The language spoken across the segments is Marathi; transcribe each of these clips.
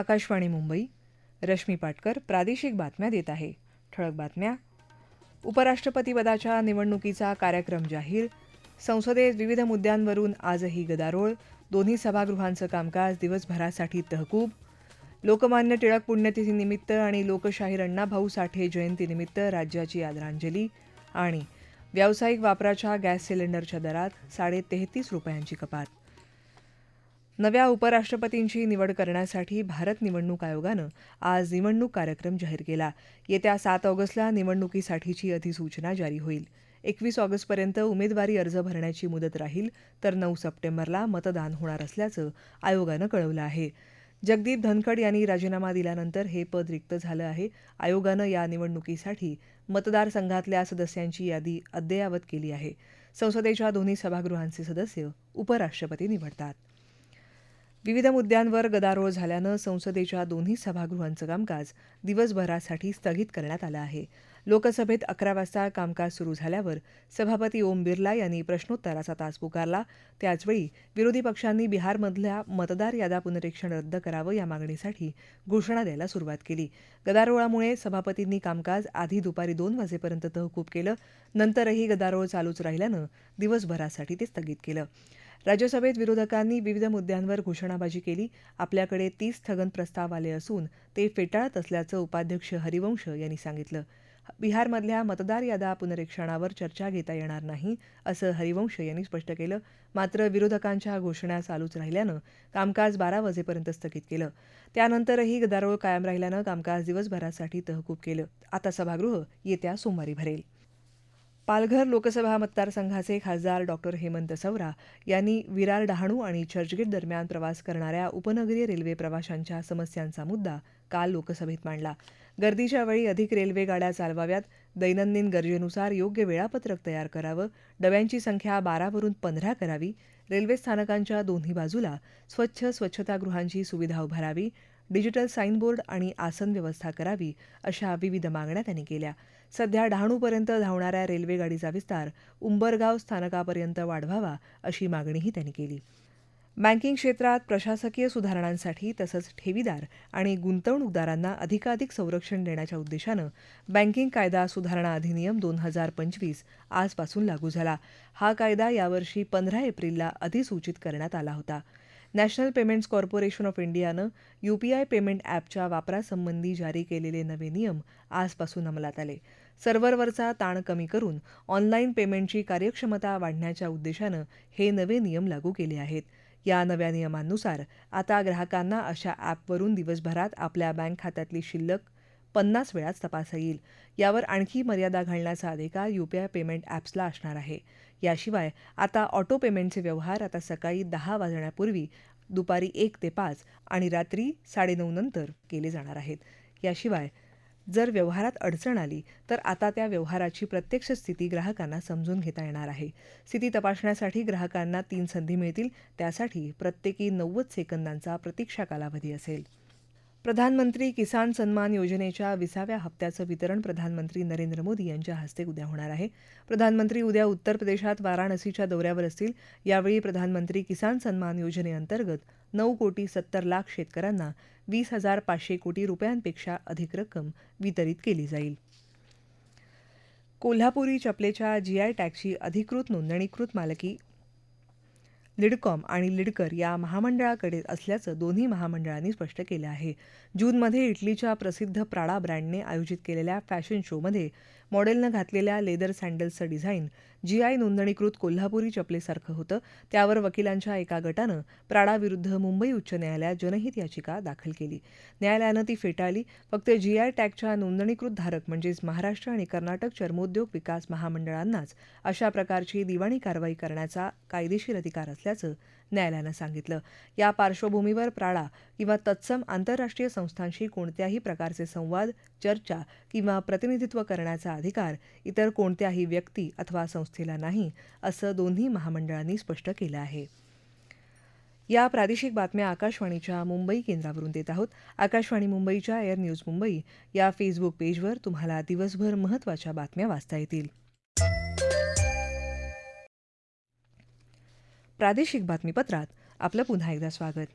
आकाशवाणी मुंबई रश्मी पाटकर प्रादेशिक बातम्या देत आहे. ठळक बातम्या. उपराष्ट्रपतीपदाच्या निवडणुकीचा कार्यक्रम जाहीर. संसदेत विविध मुद्द्यांवरून आजही गदारोळ. दोन्ही सभागृहांचं कामकाज दिवसभरासाठी तहकूब. लोकमान्य टिळक पुण्यतिथीनिमित्त आणि लोकशाहीर अण्णाभाऊ साठे जयंतीनिमित्त राज्याची आदरांजली आणि व्यावसायिक वापराच्या गॅस सिलेंडरच्या दरात साडे तेहतीस रुपयांची कपात. नव्या उपराष्ट्रपतींची निवड करण्यासाठी भारत निवडणूक आयोगानं आज निवडणूक कार्यक्रम जाहीर केला. येत्या सात ऑगस्टला निवडणुकीसाठीची अधिसूचना जारी होईल. एकवीस ऑगस्टपर्यंत उमेदवारी अर्ज भरण्याची मुदत राहील तर नऊ सप्टेंबरला मतदान होणार असल्याचं आयोगानं कळवलं आहे. जगदीप धनखड यांनी राजीनामा दिल्यानंतर हे पद रिक्त झालं आहे. आयोगानं या निवडणुकीसाठी मतदारसंघातल्या सदस्यांची यादी अद्ययावत केली आहे. संसदेच्या दोन्ही सभागृहांचे सदस्य उपराष्ट्रपती निवडतात. विविध मुद्द्यांवर गदारोळ झाल्यानं संसदेच्या दोन्ही सभागृहांचं कामकाज दिवसभरासाठी स्थगित करण्यात आलं आहे. लोकसभेत अकरा वाजता कामकाज सुरू झाल्यावर सभापती ओम बिर्ला यांनी प्रश्नोत्तराचा तास पुकारला. त्याचवेळी विरोधी पक्षांनी बिहारमधल्या मतदार यादा पुनरीक्षण रद्द करावं या मागणीसाठी घोषणा द्यायला सुरुवात केली. गदारोळामुळे सभापतींनी कामकाज आधी दुपारी दोन वाजेपर्यंत तहकूब केलं. नंतरही गदारोळ चालूच राहिल्यानं दिवसभरासाठी ते स्थगित केलं. राज्यसभेत विरोधकांनी विविध मुद्द्यांवर घोषणाबाजी केली. आपल्याकडे तीस स्थगन प्रस्ताव आले असून ते फेटाळत असल्याचं उपाध्यक्ष हरिवंश यांनी सांगितलं. बिहारमधल्या मतदार यादा पुनरीक्षणावर चर्चा घेता येणार नाही असं हरिवंश यांनी स्पष्ट केलं. मात्र विरोधकांच्या घोषणा चालूच राहिल्यानं कामकाज बारा वाजेपर्यंत स्थगित केलं. त्यानंतरही गदारोळ कायम राहिल्यानं कामकाज दिवसभरासाठी तहकूब केलं. आता सभागृह येत्या सोमवारी भरेल. पालघर लोकसभा मतदारसंघाचे खासदार डॉक्टर हेमंत सवरा यांनी विरार डहाणू आणि चर्चगेट दरम्यान प्रवास करणाऱ्या उपनगरीय रेल्वे प्रवाशांच्या समस्यांचा मुद्दा काल लोकसभेत मांडला. गर्दीच्या वेळी अधिक रेल्वे गाड्या चालवाव्यात दैनंदिन गरजेनुसार योग्य वेळापत्रक तयार करावं डब्यांची संख्या बारावरून पंधरा करावी रेल्वे स्थानकांच्या दोन्ही बाजूला स्वच्छ स्वच्छतागृहांची सुविधा उभारावी डिजिटल साईनबोर्ड आणि आसन व्यवस्था करावी अशा विविध मागण्या त्यांनी केल्या. सध्या डहाणूपर्यंत धावणाऱ्या रेल्वेगाडीचा विस्तार उंबरगाव स्थानकापर्यंत वाढवावा अशी मागणीही त्यांनी केली. बँकिंग क्षेत्रात प्रशासकीय सुधारणांसाठी तसंच ठेवीदार आणि गुंतवणूकदारांना अधिकाधिक संरक्षण देण्याच्या उद्देशानं बँकिंग कायदा सुधारणा अधिनियम दोन हजार पंचवीस आजपासून लागू झाला. हा कायदा यावर्षी पंधरा एप्रिलला अधिसूचित करण्यात आला होता. नॅशनल पेमेंट्स कॉर्पोरेशन ऑफ इंडियानं यूपीआय पेमेंट ॲपच्या वापरासंबंधी जारी केलेले नवे नियम आजपासून अंमलात आले. सर्व्हरवरचा ताण कमी करून ऑनलाईन पेमेंटची कार्यक्षमता वाढण्याच्या उद्देशानं हे नवे नियम लागू केले आहेत. या नव्या नियमांनुसार आता ग्राहकांना अशा ॲपवरून दिवसभरात आपल्या बँक खात्यातली शिल्लक पन्नास वेळाच तपासता येईल. यावर आणखी मर्यादा घालण्याचा अधिकार यूपीआय पेमेंट ॲप्सला असणार आहे. याशिवाय आता ऑटो पेमेंटचे व्यवहार आता सकाळी दहा वाजण्यापूर्वी दुपारी एक ते पाच आणि रात्री साडेनऊ नंतर केले जाणार आहेत. याशिवाय जर व्यवहारात अडचण आली तर आता त्या व्यवहाराची प्रत्यक्ष स्थिती ग्राहकांना समजून घेता येणार आहे. स्थिती तपासण्यासाठी ग्राहकांना तीन संधी मिळतील त्यासाठी प्रत्येकी नव्वद सेकंदांचा प्रतीक्षा कालावधी असेल. प्रधानमंत्री किसान सन्मान योजनेच्या विसाव्या हप्त्याचं वितरण प्रधानमंत्री नरेंद्र मोदी यांच्या हस्ते उद्या होणार आहे. प्रधानमंत्री उद्या उत्तर प्रदेशात वाराणसीच्या दौऱ्यावर असतील. यावेळी प्रधानमंत्री किसान सन्मान योजनेअंतर्गत नऊ कोटी सत्तर लाख शेतकऱ्यांना वीस हजार पाचशे कोटी रुपयांपेक्षा अधिक रक्कम वितरित केली जाईल. कोल्हापुरी चपलेच्या जीआय टॅगची अधिकृत नोंदणीकृत मालकी लिडकॉम आणि लिडकर या महामंडळाकडे असल्याचं दोन्ही महामंडळांनी स्पष्ट केलं आहे. जूनमध्ये इटलीच्या प्रसिद्ध प्राडा ब्रँडने आयोजित केलेल्या फॅशन शोमध्ये मॉडेलनं घातलेल्या लेदर सँडल्सचं डिझाईन जीआय नोंदणीकृत कोल्हापुरी चपलेसारखं होतं. त्यावर वकिलांच्या एका गटानं प्राडाविरुद्ध मुंबई उच्च न्यायालयात जनहित याचिका दाखल केली. न्यायालयानं ती फेटाळली. फक्त जीआय टॅगच्या नोंदणीकृत धारक म्हणजेच महाराष्ट्र आणि कर्नाटक चर्मोद्योग विकास महामंडळांनाच अशा प्रकारची दिवाणी कारवाई करण्याचा कायदेशीर अधिकार असल्याचं न्यायालयानं सांगितलं. या पार्श्वभूमीवर प्राळा किंवा तत्सम आंतरराष्ट्रीय संस्थांशी कोणत्याही प्रकारचे संवाद चर्चा किंवा प्रतिनिधित्व करण्याचा अधिकार इतर कोणत्याही व्यक्ती अथवा संस्थेला नाही असं दोन्ही महामंडळांनी स्पष्ट केलं आहे. या प्रादेशिक बातम्या आकाशवाणीच्या मुंबई केंद्रावरून देत आहोत. आकाशवाणी मुंबईच्या एअर न्यूज मुंबई या फेसबुक पेजवर तुम्हाला दिवसभर महत्त्वाच्या बातम्या वाचता येतील. प्रादेशिक बातमीपत्रात आपलं पुन्हा एकदा स्वागत.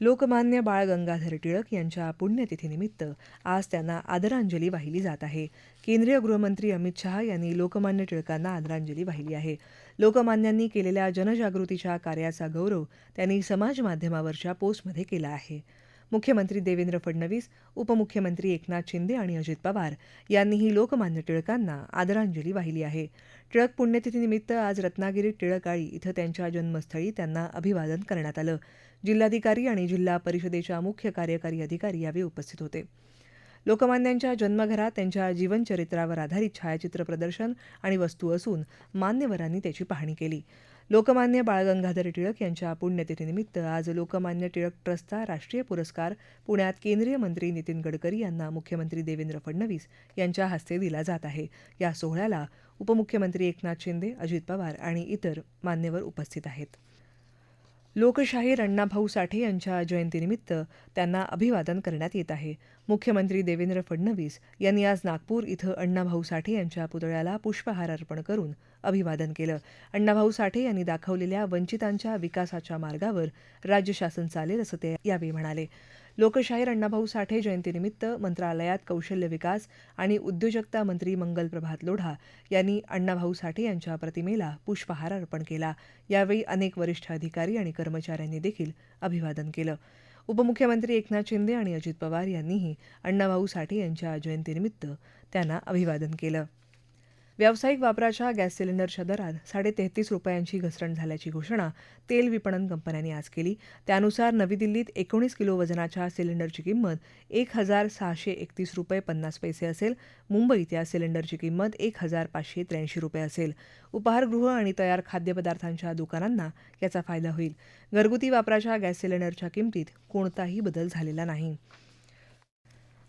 लोकमान्य बाळ गंगाधर टिळक यांच्या पुण्यतिथीनिमित्त आज त्यांना आदरांजली वाहिली जात आहे. केंद्रीय गृहमंत्री अमित शहा यांनी लोकमान्य टिळकांना आदरांजली वाहिली आहे. लोकमान्यांनी केलेल्या जनजागृतीच्या कार्याचा गौरव त्यांनी समाज माध्यमावरच्या पोस्टमध्ये केला आहे. मुख्यमंत्री देवेंद्र फडणवीस उपमुख्यमंत्री एकनाथ शिंदे आणि अजित पवार यांनीही लोकमान्य टिळकांना आदरांजली वाहिली आहे. टिळक पुण्यतिथीनिमित्त आज रत्नागिरी टिळकाळी इथं त्यांच्या जन्मस्थळी त्यांना अभिवादन करण्यात आलं. जिल्हाधिकारी आणि जिल्हा परिषदेच्या मुख्य कार्यकारी अधिकारी यावेळी उपस्थित होते. लोकमान्यांच्या जन्मघरात त्यांच्या जीवनचरित्रावर आधारित छायाचित्र प्रदर्शन आणि वस्तू असून मान्यवरांनी त्याची पाहणी केली. लोकमान्य बाळगंगाधर टिळक यांच्या पुण्यतिथीनिमित्त आज लोकमान्य टिळक ट्रस्टचा राष्ट्रीय पुरस्कार पुण्यात केंद्रीय मंत्री नितीन गडकरी यांना मुख्यमंत्री देवेंद्र फडणवीस यांच्या हस्ते दिला जात आहे. या सोहळ्याला उपमुख्यमंत्री एकनाथ शिंदे अजित पवार आणि इतर मान्यवर उपस्थित आहेत. लोकशाहीर अण्णाभाऊ साठे यांच्या जयंतीनिमित्त त्यांना अभिवादन करण्यात येत आहे. मुख्यमंत्री देवेंद्र फडणवीस यांनी आज नागपूर इथं अण्णाभाऊ साठे यांच्या पुतळ्याला पुष्पहार अर्पण करून अभिवादन केलं. अण्णाभाऊ साठे यांनी दाखवलेल्या वंचितांच्या विकासाच्या मार्गावर राज्य शासन चालेल असं ते यावेळी म्हणाले. लोकशाहीर अण्णाभाऊ साठे जयंतीनिमित्त मंत्रालयात कौशल्य विकास आणि उद्योजकता मंत्री मंगल प्रभात लोढा यांनी अण्णाभाऊ साठे यांच्या प्रतिमेला पुष्पहार अर्पण केला. यावेळी अनेक वरिष्ठ अधिकारी आणि कर्मचाऱ्यांनी देखील अभिवादन केलं. उपमुख्यमंत्री एकनाथ शिंदे आणि अजित पवार यांनीही अण्णाभाऊ साठे यांच्या जयंतीनिमित्त त्यांना अभिवादन केलं. व्यावसायिक वापराच्या गॅस सिलेंडरच्या दरात साडेतेहतीस रुपयांची घसरण झाल्याची घोषणा तेल विपणन कंपन्यांनी आज केली. त्यानुसार नवी दिल्लीत एकोणीस किलो वजनाच्या सिलेंडरची किंमत एक हजार सहाशे एकतीस रुपये पन्नास पैसे असेल. मुंबईत या सिलेंडरची किंमत एक हजार पाचशे त्र्याऐंशी रुपये असेल. उपाहारगृह आणि तयार खाद्यपदार्थांच्या दुकानांना याचा फायदा होईल. घरगुती वापराच्या गॅस सिलेंडरच्या किमतीत कोणताही बदल झालेला नाही.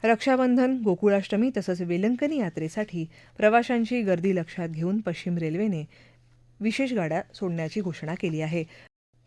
रक्षाबंधन गोकुळाष्टमी तसंच वेलंकनी यात्रेसाठी प्रवाशांची गर्दी लक्षात घेऊन पश्चिम रेल्वेने विशेष गाड्या सोडण्याची घोषणा केली आहे.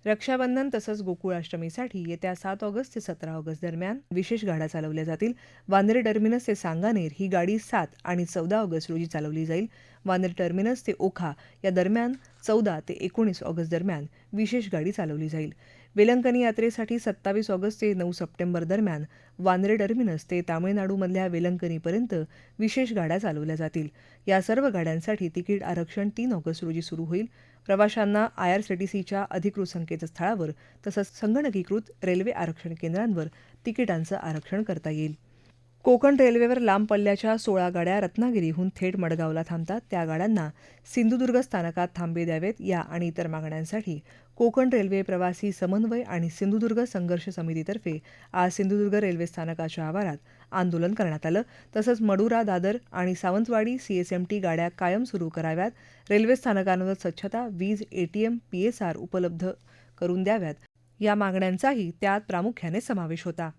रक्षाबंधन तसंच गोकुळाष्टमीसाठी येत्या सात ऑगस्ट ते सतरा ऑगस्ट दरम्यान विशेष गाड्या चालवल्या जातील. वांद्रे टर्मिनस ते सांगानेर ही गाडी सात आणि चौदा ऑगस्ट रोजी चालवली जाईल. वांद्रे टर्मिनस ते ओखा या दरम्यान चौदा ते एकोणीस ऑगस्ट दरम्यान विशेष गाडी चालवली जाईल. वेलंकनी यात्रेसाठी सत्तावीस ऑगस्ट ते नऊ सप्टेंबर दरम्यान वांद्रे टर्मिनस ते तामिळनाडूमधल्या वेलंकनीपर्यंत विशेष गाड्या चालवल्या जातील. या सर्व गाड्यांसाठी तिकीट आरक्षण तीन ऑगस्ट रोजी सुरू होईल. प्रवाशांना आयआरसीटीसीच्या अधिकृत संकेतस्थळावर तसंच संगणकीकृत रेल्वे आरक्षण केंद्रांवर तिकिटांचं आरक्षण करता येईल. कोकण रेल्वेवर लांब पल्ल्याच्या सोळा गाड्या रत्नागिरीहून थेट मडगावला थांबतात. त्या गाड्यांना सिंधुदुर्ग स्थानकात थांबे द्यावेत. या आणि इतर मागण्यांसाठी कोकण रेल्वे प्रवासी समन्वय आणि सिंधुदुर्ग संघर्ष समितीतर्फे आज सिंधुदुर्ग रेल्वे स्थानकाच्या आवारात आंदोलन करण्यात आलं. तसंच मडुरा दादर आणि सावंतवाडी सीएसएमटी गाड्या कायम सुरू कराव्यात. रेल्वे स्थानकांवर स्वच्छता वीज एटीएम पीएसआर उपलब्ध करून द्याव्यात. या मागण्यांचाही त्यात प्रामुख्याने समावेश होता.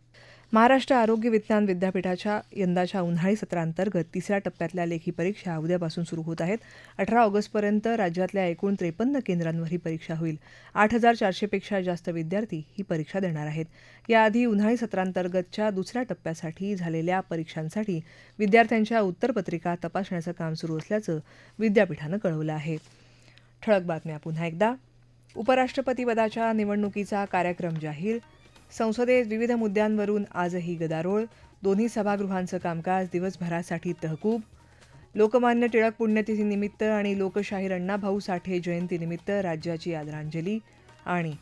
महाराष्ट्र आरोग्य विज्ञान विद्यापीठाच्या यंदाच्या उन्हाळी सत्रांतर्गत तिसऱ्या टप्प्यातल्या लेखी परीक्षा उद्यापासून सुरू होत आहेत. अठरा ऑगस्टपर्यंत राज्यातल्या एकूण त्रेपन्न केंद्रांवर ही परीक्षा होईल. आठ हजार चारशेपेक्षा जास्त विद्यार्थी ही परीक्षा देणार आहेत. याआधी उन्हाळी सत्रांतर्गतच्या दुसऱ्या टप्प्यासाठी झालेल्या परीक्षांसाठी विद्यार्थ्यांच्या उत्तरपत्रिका तपासण्याचं काम सुरू असल्याचं विद्यापीठानं कळवलं आहे. ठळक बातम्या पुन्हा एकदा. उपराष्ट्रपतीपदाच्या निवडणुकीचा कार्यक्रम जाहीर संसदेत विविध मुद्द्यांवरून आजही गदारोळ. दोन्ही सभागृहांचं कामकाज दिवसभरासाठी तहकूब. लोकमान्य टिळक पुण्यतिथीनिमित्त आणि लोकशाहीर अण्णाभाऊ साठे जयंतीनिमित्त राज्याची आदरांजली आणि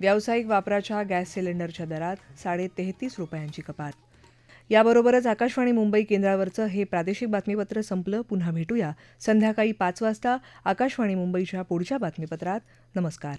व्यावसायिक वापराच्या गॅस सिलेंडरच्या दरात साडे तेहतीस रुपयांची कपात. याबरोबरच आकाशवाणी मुंबई केंद्रावरचं हे प्रादेशिक बातमीपत्र संपलं. पुन्हा भेटूया संध्याकाळी पाच वाजता आकाशवाणी मुंबईच्या पुढच्या बातमीपत्रात. नमस्कार.